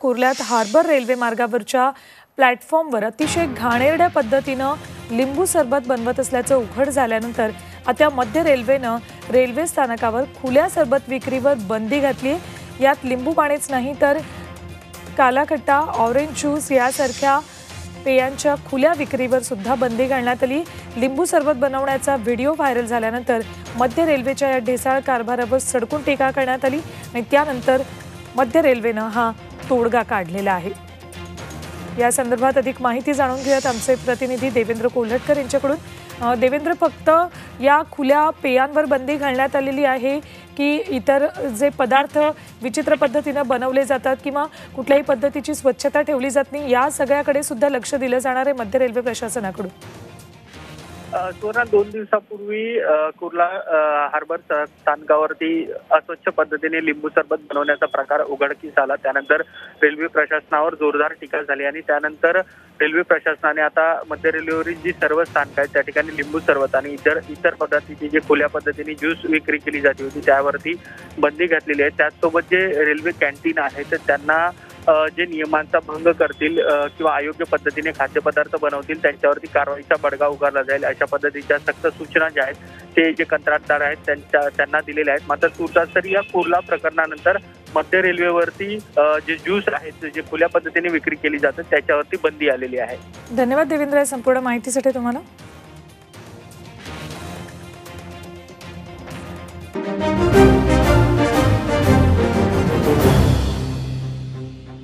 कुर्ल्यात harbour railway मार्गावरच्या प्लॅटफॉर्मवर अतिशय घाणेरड्या पद्धतीनं लिंबू सरबत बनवत असल्याचं उघड झाल्यानंतर आता मध्य रेल्वेनं रेल्वे स्थानकावर खुल्या सरबत विक्रीवर बंदी घातली यात लिंबू पाणीच नाही तर कालाखट्टा ऑरेंज ज्यूस यासारख्या पेयांच्या खुल्या विक्रीवर सुद्धा बंदी घालण्यात आली. लिंबू सरबत बनवण्याचा व्हिडिओ व्हायरल झाल्यानंतर मध्य रेल्वेच्या या ढेसाळ कारभारावर सडकून टीका करण्यात आली आणि त्यानंतर मध्य रेल्वेनं हा तोडगा काढलेला आहे. या संदर्भात अधिक माहिती जाणून घेऊयात आमचे प्रतिनिधी देवेंद्र कोल्हटकर यांच्याकडून. देवेंद्र फक्त या खुल्या पेयांवर बंदी घालण्यात आलेली आहे की इतर जे पदार्थ विचित्र पद्धतीनं बनवले जातात किंवा कुठल्याही पद्धतीची स्वच्छता ठेवली जात नाही या सगळ्याकडे सुद्धा लक्ष दिलं जाणार आहे मध्य रेल्वे प्रशासनाकडून. सोना सुवर्णा दोन दिवसापूर्वी कुर्ला हार्बर स्थानकावरती अस्वच्छ पद्धतीने लिंबू सरबत बनवण्याचा प्रकार उघडकीस आला. त्यानंतर रेल्वे प्रशासनावर जोरदार टीका झाली आणि त्यानंतर रेल्वे प्रशासनाने आता मध्य रेल्वेवरील जी सर्व स्थानक आहेत त्या ठिकाणी लिंबू सरबत आणि इतर इतर पद्धतीची जी खुल्या पद्धतीने ज्यूस विक्री केली जाते होती त्यावरती बंदी घातलेली आहे. त्याचसोबत जे रेल्वे कॅन्टीन आहे तर त्यांना जे नियमांचा भंग करतील किंवा अयोग्य पद्धतीने खाद्यपदार्थ बनवतील त्यांच्यावरती कारवाईचा बडगा उगारला जाईल. अशा पद्धतीच्या सक्त सूचना ज्या आहेत ते जे कंत्राटदार आहेत त्यांच्या त्यांना दिलेल्या आहेत. मात्र तुर्तासरी या कुर्ला प्रकरणानंतर मध्य रेल्वेवरती जे ज्यूस आहेत जे खुल्या पद्धतीने विक्री केली जाते त्याच्यावरती बंदी आलेली आहे. धन्यवाद देवेंद्र संपूर्ण माहितीसाठी तुम्हाला.